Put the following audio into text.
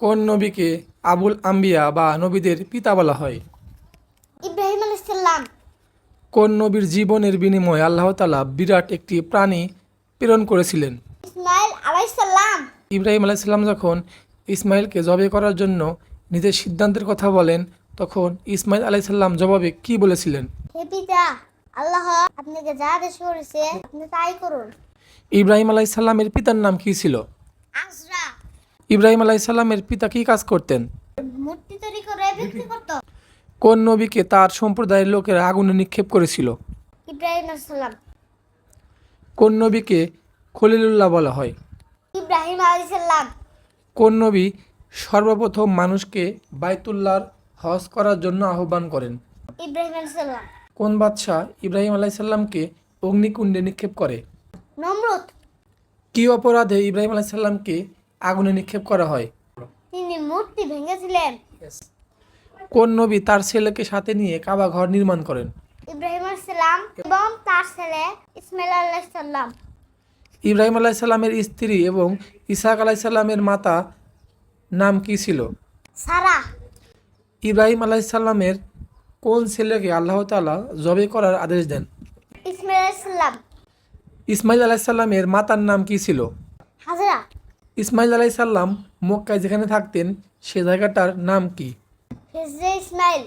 কোন নবীকে আবুল আম্বিয়া বা নবীদের পিতা বলা হয়? ইব্রাহিম আলাইসাল্লাম কোন নবীর জীবনের বিনিময়ে আল্লাহ তালা বিরাট একটি প্রাণী প্রেরণ করেছিলেন? ইসমাইল আলাইসাল্লাম ইব্রাহিম আলাইসাল্লাম যখন ইসমাইলকে জবে করার জন্য নিজের সিদ্ধান্তের কথা বলেন তখন ইসমাইল আলাইসাল্লাম জবাবে কি বলেছিলেন? হে পিতা আল্লাহ আপনাকে যা আদেশ করেছে আপনি তাই করুন। ইব্রাহিম আলাইসাল্লামের পিতার নাম কি ছিল? ইব্রাহিম আলাইসাল্লামের পিতা কি কাজ করতেন? কোন নবীকে তার সম্প্রদায়ের লোকেরা আগুনে নিক্ষেপ করেছিল? ইব্রাহিম আলাইসাল্লাম কোন নবীকে খলিলুল্লাহ বলা হয়? ইব্রাহিম আলাইসাল্লাম কোন নবী সর্বপ্রথম মানুষকে বাইতুল্লাহর হজ করার জন্য আহ্বান করেন? ইব্রাহিম আলাইসাল্লাম কোন বাদশাহ ইব্রাহিম আলাইসাল্লামকে অগ্নিকুণ্ডে নিক্ষেপ করে? নমরুদ। কী অপরাধে ইব্রাহিম আলাইসাল্লামকে আগুনে নিক্ষেপ করা হয়। তিনি মূর্তি ভেঙেছিলেন। কোন নবী তার ছেলেকে সাথে নিয়ে কাবা ঘর নির্মাণ করেন? ইব্রাহিম আলাইসাল্লাম এবং তার ছেলে ইসমাইল আলাইসাল্লাম ইব্রাহিম আলাইসাল্লামের স্ত্রী এবং ইসাহাক আলাইসাল্লামের মাতা নাম কি ছিল? সারা। ইব্রাহিম আলাইসাল্লামের কোন ছেলেকে আল্লাহ তাআলা জবে করার আদেশ দেন? ইসমাইল আলাইসাল্লাম ইসমাইল আলাইসাল্লামের মাতার নাম কি ছিল? ইসমাইল আলাই সাল্লাম মক্কায় যেখানে থাকতেন সে জায়গাটার নাম কি? ইসমাইল